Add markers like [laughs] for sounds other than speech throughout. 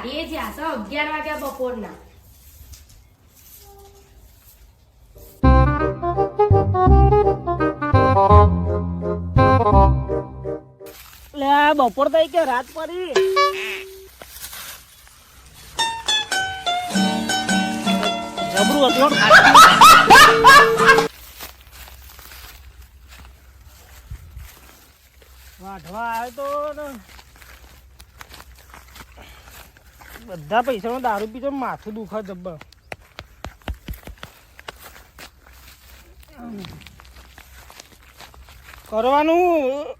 દાઢીએ જ્યાં છે, અગિયાર વાગ્યા બપોરના. બપોર થઈ કે રાત પડી. જબરું હતું. વાઢવા આવ્યો તો ને. બધા પૈસાનો દારૂ પીતો માથું દુખે જબ્બર. કરવાનું.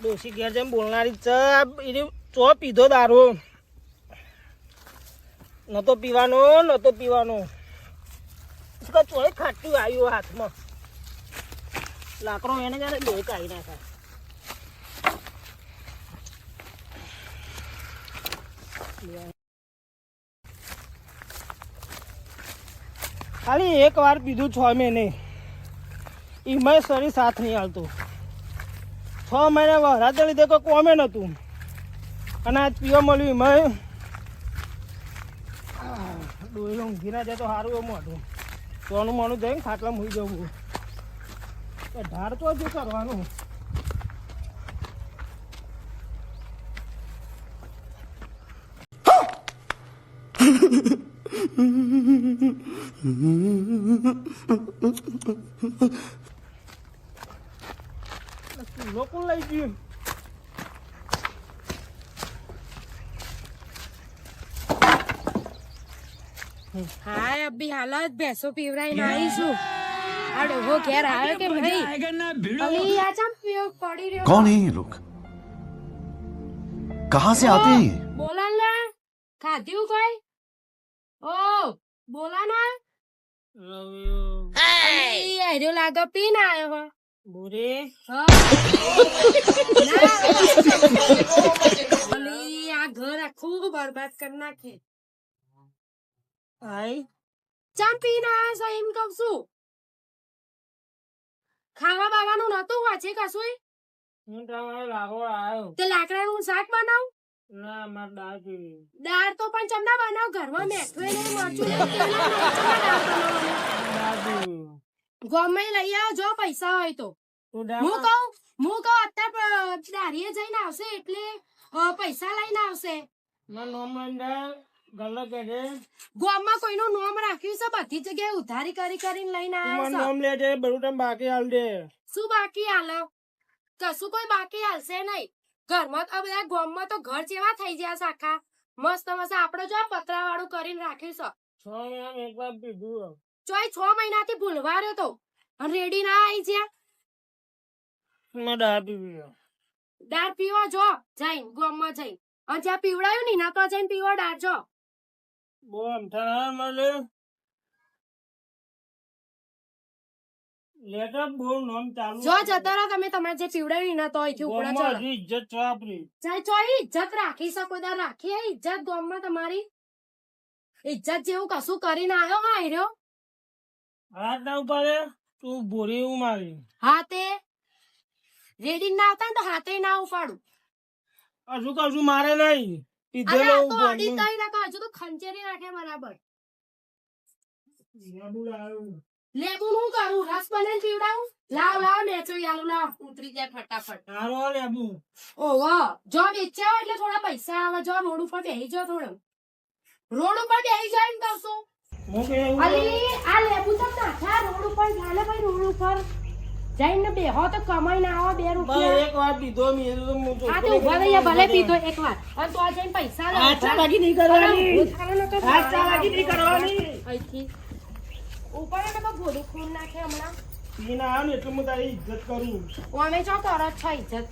ડોસી ઘેર જેમ બોલનારી છે. એને ચો પીધો દારૂ. નતો પીવાનો નતો પીવાનો. ચોય ખાટું આવ્યું હાથમાં. લાકડો એને જાણે બે કાઢી નાખે ખાલી એક વાર પીધું છ મહિને. એમાં શરીર સાથ નહીં આવતું છ મહિના વહરાતે લીધે કોઈ કોમે નહોતું. અને આજ પીવા મળ્યું એમાં ડોયલો ઊંઘી ના જાય તો સારું એવું મોઢું. સોનું મોનું જઈને ખાટલા મૂકી જવું ઢાળ તો જ કરવાનું. ચૂલો કોણ લઈ ગયું હાય અભી હાલત ભેંસો પીવરાઈને આવીશું આ ડોહો ઘેર આવ્યો કે ભાઈ અલી આ ચમ પીવો પડી રહ્યો कौन है ये लोग कहां से आते हैं ये? બોલા ને ખાધ્યું કોઈ ઓ બોલા ના [laughs] અલી હેર્યો પીન આવ્યો. હો. બુરે આ ઘર આખું બરબાદ કરી નાખે. આઈ ચમ પીન આવ્યો છો એમ કહું છું. ખાવા બાવાનું નતું વાંચે કશું હું તમારો લાગો આવ્યો તે લાકડાનું શાક બનાવ? ના માર દાળ જોઈએ. દાળ તો પણ ચમના બનાવ? ઘરમાં મેઠું ને મરચું ને તેલ. દાળ ગમે લઈ આવો જો પૈસા હોય તો. હું કહું હું કહું અત્યારે દારીએ જઈને આવશે એટલે પૈસા લઈને આવશે. ગામમાં કોઈનું નામ રાખ્યું છે બધી જગ્યાએ ઉધારી કરી કરીને લઈને આવ્યા નામ લે છે બધું બાકી હાલ દે. શું બાકી હાલો? કશું કોઈ બાકી હાલશે નહીં. ઘરમાં તો બધા ગામમાં તો ઘર જેવા થઈ ગયા સાખા આખા મસ્ત મસ્ત આપણે જો પતરા વાળું કરીને રાખ્યું છે છ મહિના એક વાર પીધું ચોય છ મહિનાથી ભૂલવા રહ્યો તો. અને રેડી ના આવી જ્યાં. મેં દાળ પીવી દાળ પીવો જો જઈને ગામમાં જઈને. અને જ્યાં પીવડાયું ને ના તો જઈને પીવો દાળ જો. બહુ અમથા મળે. લેટર બહુ નામ ચાલુ જો જતા રહો તમે તમારે જે પીવડાવ્યું ના તો અહીંથી ઉપડા ગામમાં ઇજ્જત છે આપણી. જાય ચોય ઇજ્જત રાખી શકો દાર રાખી ઇજ્જત ગામમાં તમારી. ઇજ્જત જેવું કશું કરીને આવ્યો હા. રહ્યો હાથ ના ઉપાડે. તું ભૂરી એવું મારી. હા રેડી ના આવતા ને તો હાથે ના ઉપાડું. હજુ કશું મારે નહીં. પીધેલો અડી તઈ હજુ તો ખંચેરી રાખે બરાબર. લેબુ હું કરું? રસ બને પીવડાવું? લાવ લાવ નેચો યાલુ લાવ. ઉતરી જાય ફટાફટ. હારો લેબુ ઓહો જો વેચ્યા હોય એટલે થોડા પૈસા આવે. જો રોડ ઉપર બેહી જો થોડું રોડ ઉપર બેહી જાય ને કહું છું. હું કે એવું અલી આ લેબુ તો નાખ્યા રોડ ઉપર. ચાલે ભાઈ રોડ ઉપર. જઈને બેહો તો કમાઈ ના આવો બે રૂપિયા. એક વાર પીધો મેં તો હું આ તો ઊભા રહી ભલે પીધો એક વાર. અને તો આ જઈને પૈસા લે હાથ ચાલાકી નહીં કરવાની. હાથ હાથ ચાલાકી નહીં કરવાની. અહીંથી. ઉપર એને ખૂન નાખે હમણાં. પીને આવ્યો ને એટલે હું તારી ઇજ્જત કરું. અમે ચો કરો છો ઇજ્જત.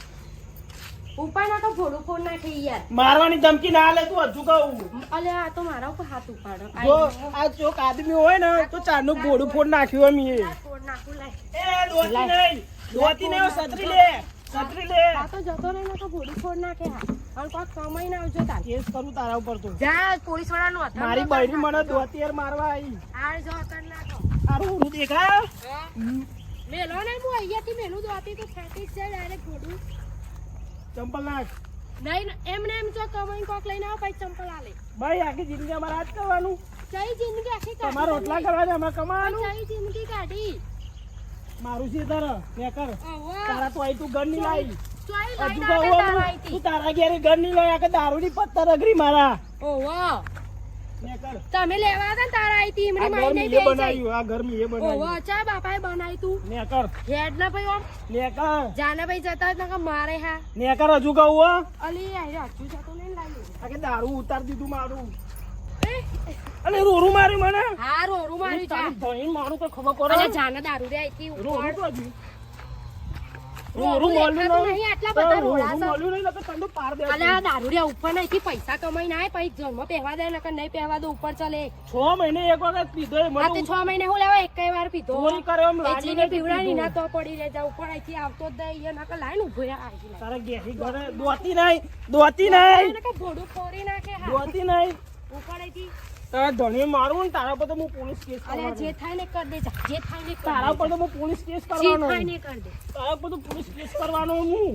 ઉપર ના તો ભોલું ખૂન નાખે યાર. મારવાની ધમકી ના લે તું હજુ કહું. અલે આ તો મારા ઉપર હાથ ઉપાડો. જો આ ચોક આદમી હોય ને તો ચારનું ઘોડું ફોડ નાખ્યું એમ એ ફોડ નાખું લાય. એ દોતી નહીં. દોતી નહીં સતરી લે. સતરી લે. આ તો જતો રહે ને તો ભોલું ફોડ નાખે. હા અને કોક કમાઈ ના આવજો તાર. કેસ કરું તારા ઉપર તો. જા પોલીસવાળા નું મારી બૈરી મને દોતી મારવા આવી આ જો કર નાખો. તારું ઉરું દેખાય? મેલો ને હું અહીંયાથી મેલું દોતી તો ફેંકી જ જાય ડાયરેક્ટ ભોડું ચંપલ નાખ. નહીં એમને એમ જો કમાઈને કોક લઈને આવો પછી ચંપલ આલે. ભાઈ આખી જિંદગી અમારે આ જ કરવાનું. કઈ જિંદગી આખી કાઢી તમારે રોટલા તમે? કરવા કમાવાનું. કઈ જિંદગી કાઢી. મારું છે તારે. મેં કર. તારા તો આઈ તું ઘરની લાવી હજુ લઈને તો આવતા તારા હું અહીંથી. તું તારા ઘેરે ઘરની લાવી આખે દારૂ ની પત્તર અગરી મારા? ઓહો. તમે લેવા હતા તારા અહીંથી આ એમની ઘર માઈને મીએ બનાવ્યું આ ઘર મીએ ઓહો, બનાવ્યું. ચા બાપાએ બનાવી તું. મેં હેડ ના ભાઈ ઓમ. મેં જાને ભાઈ જતા હોય કે મારે હા. મેં હજુ કહું હો. અલી આઈ હજુ જતો નહીં લાગ્યું આખે દારૂ ઉતાર દીધું મારું. અલે રોરું મારી મને? હા રોરું માર્યું મારું તો ખબર અલે પડે જાને દારૂ દે અહીંથી રોરું ઉપર. તો હજુ રોરું રોરું મોલ્યું દેખાતું નહીં નહીં, આટલા બધા રોરું રોડા છે. મોલ્યું નહીં નકર તને તો પાર દે અલે આ દારૂડિયા ઉપર પૈસા કમાઈ ના પછી જન્મ પહેવા દે નકર નહીં પહેવા દે ઉપર ચલે. છ મહિને એક વખત પીધો છ મહિને હું લેવા એક વાર પીધો? પીવડાવી ના તો પડી રે જા ઉપર અહીંથી આવતો જ એ નકર લાઈન ઊભો. તારે ઘેરી ઘરે દોતી નહીં દોતી નહીં. ભોડું ફોડી નાખે દોતી નહીં. ઉપર અહીંથી તારા ધણી મારું ને તારા પર તો હું પોલીસ કેસ કરવાનો જે થાય ને કર દે જે થાય ને તારા પર તો હું પોલીસ કેસ જે થાય ને કર દે. તારા પર તો પોલીસ કેસ કરવાનો હું.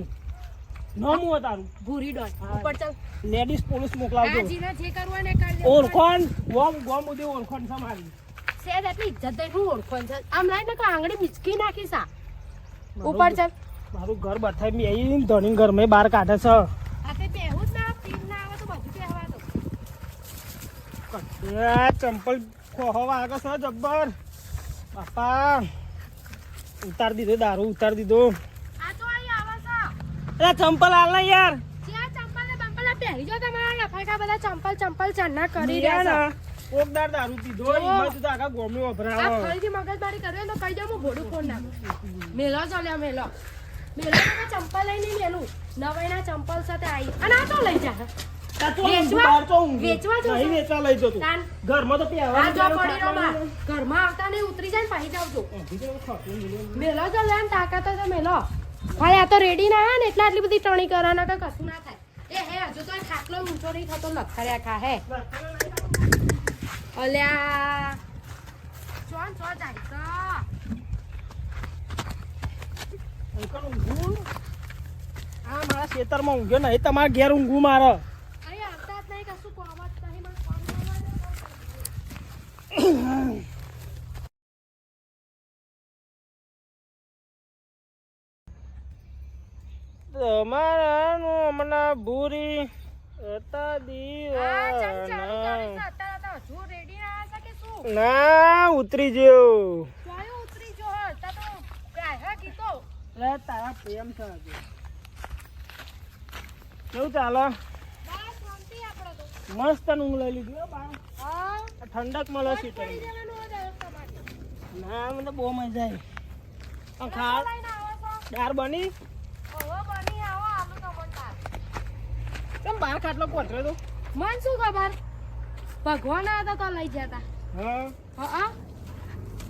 ન હું. તારું. ભૂરી ડોટ ઉપર ચાલ. લેડીઝ પોલીસ મોકલાવજો. જીને જે કરવું ને કર દે. ઓળખોન. ગોમ ગોમ ઉદે ઓળખોન છે મારી સેજ એટલી ઇજ્જત દે હું ઓળખો છે. આમ લાઈ ને આંગળી મિચકી નાખી સા ઉપર ચાલ. મારું ઘર બથાઈ અહીં ધણી ઘર મે બહાર કાઢે છે. આ તે પહેવું જ ના પીન ના આવે તો બધું પહેવા દો એ ચંપલ આગળ છે જબ્બર. બાપા ઉતાર દીધો દારૂ ઉતાર દીધો. અરે ચંપલ હાલ ના યાર. ચંપલ ને બંપલ આ પહેરી જો તમારા લફાકા બધા ચંપલ ચંપલ ચન્ના કરી રહ્યા કોકદાર દારૂ પીધો જો. એમાં તું તો આખા ગોમી છે આ ફરીથી મગજમારી કરે તો કહી દે હું ફોન નાખું. મેલો ચાલ્યો મેલો. મેલો ચંપલ લઈને મેલું. નવાઈના ચંપલ સાથે આવી અને આ તો લઈ જા. વેચવા? તો? નહીં વેચવા લઈ જતો. ઘરમાં તો. ઘરમાં આવતા નહીં ઉતરી જાય ને પાછી જાવ તો મેલો જો લેન તાકાત છે મેલો. ભાઈ આ તો રેડી ના હે ને એટલે આટલી બધી ટણી કરવાના કે કશું ના થાય. એ હે હજુ તો ખાટલો ઊંચો નહીં થતો લખર્યા ખા હે. અલ્યા. ચોન ચો જાય તો. આ મારા ખેતરમાં ઊંઘ્યો નહીં તમારા ઘેર ઊંઘું મારે અરે આવતા જ નહીં કશું કોમ જ નહીં મને કોમ કરવા દે. તમારાનું હમણાં ભૂરી હતા ના ઉતરી ગયો ચોયું ઉતરી જો હે તા તો ગાયહા કીધો લે તારા પ્રેમ કેવું ચાલે? મસ્ત ઊંઘ લઈ લીધી બા. ઠંડક મળે છે. ના મને બહુ મજા આવી. પણ ખા? દાળ બની. કેમ બાર ખાટલો કોતરે તો? મન શું ખબર? ભગવાન આવ્યા તો લઈ જતા. હા. હા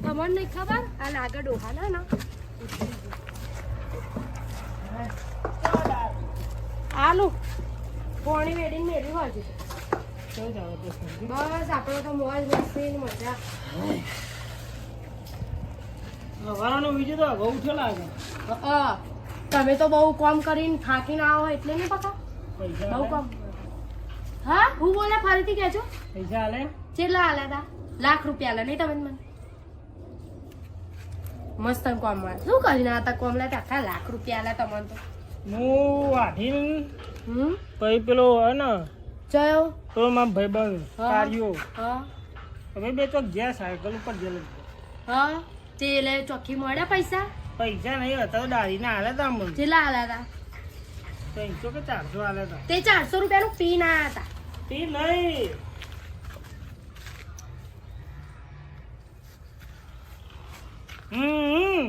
તમને નહીં ખબર? આ લાગે ડોહાના ના. આલુ. પોણી વેડીને મેળવી શાંતિ? બસ આપણે તો મોજ મસ્તી મજા. સવારનો બીજું તો બહુ છે. લાગે તમે તો બહુ કોમ કરીને થાકીને આવો એટલે નહીં પૈસા બહુ કોમ. હા હું બોલે ફરીથી કહેજો. પૈસા આલે? કેટલા આલ્યા તા લાખ રૂપિયા આલ્યા નહીં તમે મને? મસ્ત કોમ મળે. શું કરીને હતા કોમ લે? આખા લાખ રૂપિયા આલ્યા તમને તો. હું હમ? પછી પેલો હે ને? જયો. તો મારા ભાઈબંધ. કાર્યો. હા. હવે બે તો ગયા સાયકલ ઉપર ગયેલો હા? તે લે ચોખ્ખી મળ્યા પૈસા? પૈસા નહીં હતા તો દાઢીના આલે તા મને કેટલા આલ્યા હતા ત્રણસો કે ચારસો હાલે તા. તે ચારસો રૂપિયાનું પી ના હતા પી નહીં. હમ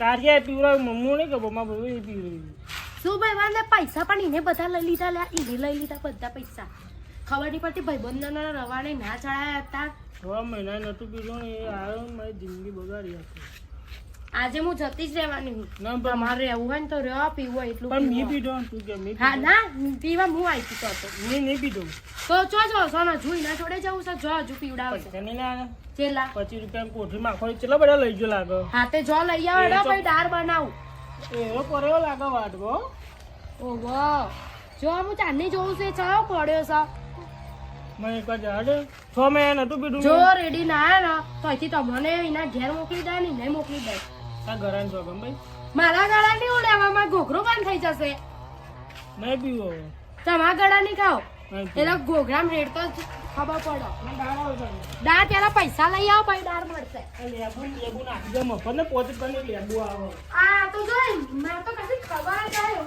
કાર્ય પીવડાવ્યું મમ્મુ નહીં કે મારા ભાઈ પીવડાવ્યું. શું ભાઈ પૈસા પણ એને બધા લઈ લીધા લ્યા એને લઈ લીધા બધા પૈસા. ખબર નહીં પડતી ભાઈબંધોના રવાને ના ચડાયા હતા. છ મહિના નતું પીધું ને એ આવ્યો મારી જિંદગી બગાડી હતી આજે હું જતી જ રહેવાની ના તમારે રહેવું હોય ને તો રહ્યો પીવું હોય એટલું પણ મેં પીધો તું કે મી હા ના પીવા હું આવી તો તો. મેં નહીં પીધો. તો ચો જો સોનો જોઈ ના જોડે જવું છે જો હજુ પીવડાવશે. છે નહીં લાગે ચેલા પચીસ રૂપિયા કોઠી માખો ચેલા બધા લઈ જો લાગો? હા તે જો લઈ આવો એ હેડો તો- ભાઈ દાર બનાવું. એવો કર્યો લાગે વાટવો ઓહો. જો હું ચાંદની જોઉં છે ચાલો પડ્યો છે. મેં એક વાર જાડે છ મહિના નતું પીધું જો રેડી ના આયા ને તો અહીંથી એના ઘેર મોકલી દે ને એને મોકલી દે. આ ઘરાને છો ગમ ભાઈ. મારા ગળા નહીં ઉડાવવામાં ઘોઘરો બંધ થઈ જશે. નહીં પીવો હવે. તમારા ગળા નહીં ખાઓ. નહીં પીવો. એટલે ઘોઘરામ રેડ તો ખબર પડો. દાળ પૈસા લઈ આવો પછી દાળ મળશે. લેબુ લેબુ નાખી દે મફત ને પોતે કરીને લેબુ આવે. આ તો જોઈ મેં તો કશી ખબર જ આવ્યો